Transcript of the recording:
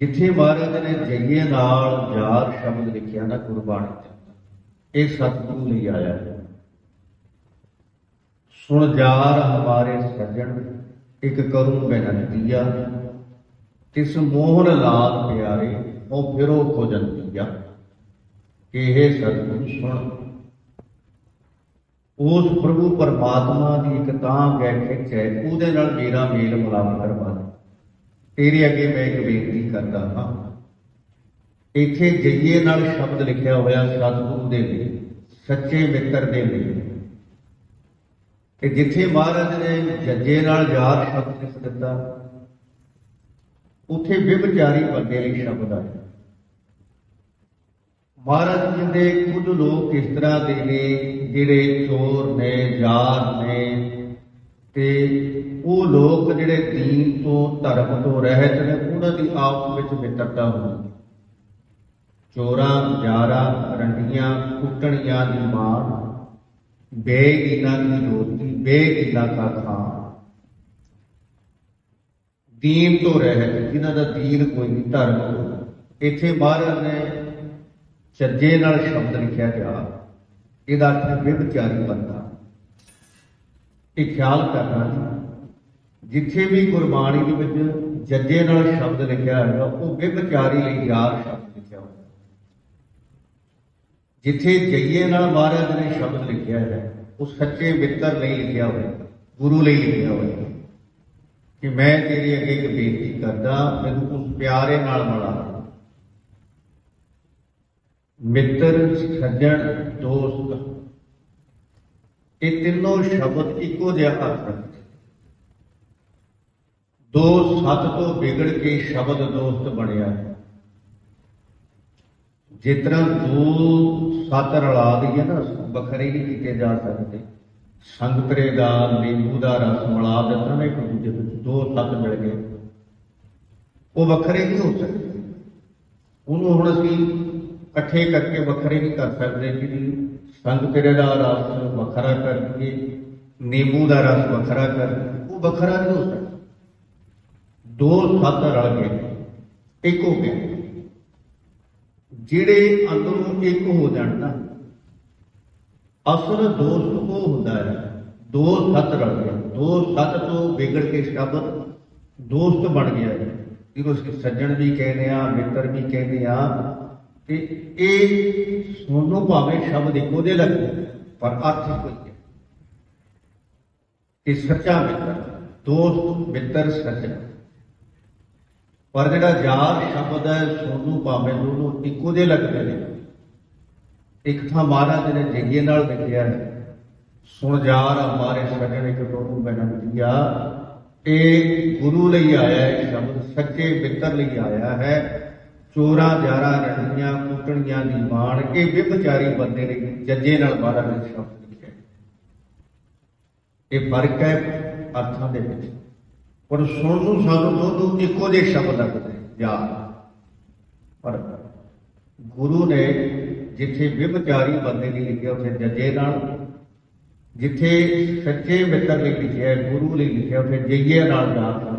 ਜਿੱਥੇ ਮਹਾਰਾਜ ਨੇ ਜਈਏ ਨਾਲ ਯਾਰ ਸ਼ਬਦ ਲਿਖਿਆ ਨਾ ਗੁਰਬਾਣੀ ਚ, ਇਹ ਸਤਿਗੁਰੂ ਲਈ ਆਇਆ ਹੈ। ਸੁਣ ਯਾਰ ਹਮਾਰੇ ਸੱਜਣ, ਇੱਕ ਕਰੂੰ ਬੇਨੰਤੀਆ ਤਿਸ ਮੋਹਨ ਲਾਲ ਪਿਆਰੇ, ਉਹ ਫਿਰੋ ਖੋਜੰਤੀਆ ਕਿ ਇਹ ਸਤਿਗੁਰੂ ਸੁਣ। ਉਸ ਪ੍ਰਭੂ ਪਰਮਾਤਮਾ ਦੀ ਇੱਕ ਤਾਂ ਗੈ ਖਿੱਚ ਹੈ, ਉਹਦੇ ਨਾਲ ਮੇਰਾ ਮੇਲ ਮਿਲਾਪ ਕਰਵਾ ਤੇਰੇ ਅੱਗੇ ਮੈਂ ਇੱਕ ਬੇਨਤੀ ਕਰਦਾ ਹਾਂ। ਇੱਥੇ ਜਈਏ ਨਾਲ ਸ਼ਬਦ ਲਿਖਿਆ ਹੋਇਆ ਸਤਿਗੁਰੂ ਦੇ ਲਈ, ਸੱਚੇ ਮਿੱਤਰ ਦੇ ਲਈ। ਕਿ ਜਿੱਥੇ ਮਹਾਰਾਜ ਨੇ ਜੱਜੇ ਨਾਲ ਯਾਦ ਸ਼ਬਦ ਲਿਖ ਦਿੱਤਾ, ਉੱਥੇ ਵਿਭਚਾਰੀ ਬੰਦੇ ਲਈ ਸ਼ਬਦ ਆਇਆ ਮਹਾਰਾਜ ਜੀ ਦੇ ਕੁਝ ਲੋਕ ਇਸ ਤਰ੍ਹਾਂ ਦੇ ਨੇ ਜਿਹੜੇ ਚੋਰ ਨੇ ਯਾਰ ਨੇ ਤੇ ਉਹ ਲੋਕ ਜਿਹੜੇ ਦੀਨ ਤੋਂ ਧਰਮ ਤੋਂ ਰਹਿਤ ਨੇ, ਉਹਨਾਂ ਦੀ ਆਪਸ ਵਿੱਚ ਮਿੱਤਰਤਾ ਹੁੰਦੀ ਚੋਰਾਂ ਯਾਰਾਂ ਰੰਡੀਆਂ, ਕੁੱਟਣੀਆਂ ਦੀ ਮਾਰ ਬੇਗਿਨਾ ਦੀ ਰੋਟੀ ਬੇਗਿਨਾ ਦਾ ਖਾਣ। ਦੀਨ ਤੋਂ ਰਹਿਤ, ਜਿਨ੍ਹਾਂ ਦਾ ਦੀਨ ਕੋਈ ਨਹੀਂ, ਧਰਮ ਇੱਥੇ ਮਹਾਰਾਜ ਨੇ ਚੱਜੇ ਨਾਲ ਸ਼ਬਦ ਲਿਖਿਆ ਗਿਆ। ਇਹਦਾ ਅਰਥ ਵਿਭਚਾਰੀ ਬੰਦਾ। ਇਹ ਖਿਆਲ ਕਰਨਾ ਜੀ। ਜਿੱਥੇ ਵੀ ਗੁਰਬਾਣੀ ਦੇ ਵਿੱਚ ਜੱਜੇ ਨਾਲ ਸ਼ਬਦ ਲਿਖਿਆ ਹੋਇਆ ਉਹ ਵਿਭਚਾਰੀ ਲਈ ਯਾਰ ਸ਼ਬਦ ਲਿਖਿਆ ਹੋਇਆ ਜਿੱਥੇ ਜਈਏ ਨਾਲ ਮਹਾਰਾਜ ਨੇ ਸ਼ਬਦ ਲਿਖਿਆ ਹੈ, ਉਹ ਸੱਚੇ ਮਿੱਤਰ ਲਈ ਲਿਖਿਆ ਹੋਇਆ ਗੁਰੂ ਲਈ ਲਿਖਿਆ ਹੋਇਆ ਕਿ ਮੈਂ ਤੇਰੇ ਅੱਗੇ ਇੱਕ ਬੇਨਤੀ ਕਰਦਾ, ਮੈਨੂੰ ਉਸ ਪਿਆਰੇ ਨਾਲ ਮਿਲਾ ਮਿੱਤਰ, ਸੱਜਣ, ਦੋਸਤ ਇਹ ਤਿੰਨੋਂ ਸ਼ਬਦ ਇੱਕੋ ਜਿਹਾ ਅਰਥ ਰੱਖਦੇ ਦੋ ਸੱਤ ਤੋਂ ਵਿਗੜ ਕੇ ਸ਼ਬਦ ਦੋਸਤ ਬਣਿਆ ਹੈ। ਜਿਸ ਤਰ੍ਹਾਂ ਦੋ ਸੱਤ ਰਲਾ ਦਈਏ ਨਾ, ਵੱਖਰੇ ਨਹੀਂ ਕੀਤੇ ਜਾ ਸਕਦੇ। ਸੰਗਤਰੇ ਦਾ, ਨਿੰਬੂ ਦਾ ਰਸ ਮਿਲਾ ਦਿੱਤਾ ਨਾ ਇੱਕ ਦੂਜੇ ਵਿੱਚ ਦੋ ਸੱਤ ਮਿਲ ਗਏ। ਉਹ ਵੱਖਰੇ ਨਹੀਂ ਹੋ ਸਕਦੇ। ਉਹਨੂੰ ਹੁਣ ਅਸੀਂ ਇਕੱਠੇ ਕਰਕੇ ਵੱਖਰੇ ਨਹੀਂ ਕਰ ਸਕਦੇ ਕਿ ਸੰਗਤਰੇ ਦਾ ਰਸ ਵੱਖਰਾ ਕਰਕੇ ਦਈਏ ਨਿੰਬੂ ਦਾ ਰਸ ਵੱਖਰਾ ਕਰ ਉਹ ਵੱਖਰਾ ਨਹੀਂ ਹੋ ਸਕਦਾ। ਦੋ ਸੱਤ ਰਲ ਗਏ ਇੱਕ ਹੋ ਗਏ ਜਿਹੜੇ ਅੰਦਰੋਂ ਇੱਕ ਹੋ ਜਾਣ ਨਾ, ਅਸਲ ਦੋਸਤ ਉਹ ਹੁੰਦਾ ਹੈ। ਦੋ ਸੱਤ ਰਲ ਗਏ ਦੋ ਸੱਤ ਤੋਂ ਵਿਗੜ ਕੇ ਸ਼ਬਦ ਦੋਸਤ ਬਣ ਗਿਆ ਹੈ। ਜਿਹਨੂੰ ਅਸੀਂ ਸੱਜਣ ਵੀ ਕਹਿੰਦੇ ਆ ਮਿੱਤਰ ਵੀ ਕਹਿੰਦੇ ਆ ਤੇ ਇਹ ਸੋਨੋ ਭਾਵੇਂ ਸ਼ਬਦ ਇੱਕੋ ਦੇ ਲੱਗਦੇ ਪਰ ਅਰਥ ਇੱਕੋ ਹੀ ਹੈ ਇਹ ਸੱਚਾ ਮਿੱਤਰ, ਦੋਸਤ, ਮਿੱਤਰ, ਸੱਜਣ। ਪਰ ਜਿਹੜਾ ਯਾਰ ਸ਼ਬਦ ਹੈ ਸੋਨੂ ਭਾਵੇਂ ਦੋਨੋਂ ਇੱਕੋ ਦੇ ਲੱਗਦੇ ਨੇ ਇੱਕ ਥਾਂ ਮਹਾਰਾਜ ਨੇ ਜੱਗੇ ਨਾਲ ਲਿਖਿਆ ਹੈ, ਸੁਣ ਯਾਰ ਹਮਾਰੇ ਸਜਣ, ਇੱਕ ਟੋਟੂ ਬੈਨੰਤੀਆ ਇਹ ਗੁਰੂ ਲਈ ਆਇਆ ਹੈ, ਸ਼ਬਦ ਸੱਚੇ ਮਿੱਤਰ ਲਈ ਆਇਆ ਹੈ। ਚੋਰਾਂ, ਜਾਰਾਂ ਰਣੀਆਂ ਕੁੱਟਣੀਆਂ ਦੀ ਮਾਣ ਕੇ ਵਿਭਚਾਰੀ ਬੰਦੇ ਨੇ ਜੱਜੇ ਨਾਲ ਮਹਾਰਾਜ ਨੇ ਸ਼ਬਦ ਲਿਖਿਆ ਇਹ ਫ਼ਰਕ ਹੈ ਅਰਥਾਂ ਦੇ ਵਿੱਚ। ਪਰ ਸੁਣ ਨੂੰ ਸਾਨੂੰ ਦੋਨੋਂ ਇੱਕੋ ਜਿਹੇ ਸ਼ਬਦ ਲੱਗਦੇ ਯਾਰ। ਪਰ ਗੁਰੂ ਨੇ ਜਿੱਥੇ ਵਿਭਚਾਰੀ ਬੰਦੇ ਨੇ ਲਿਖਿਆ ਉੱਥੇ ਜੱਜੇ ਨਾਲ, ਜਿੱਥੇ ਸੱਚੇ ਮਿੱਤਰ ਲਈ ਲਿਖਿਆ ਗੁਰੂ ਲਈ ਲਿਖਿਆ ਉੱਥੇ ਜਈਏ ਨਾਲ ਦਾ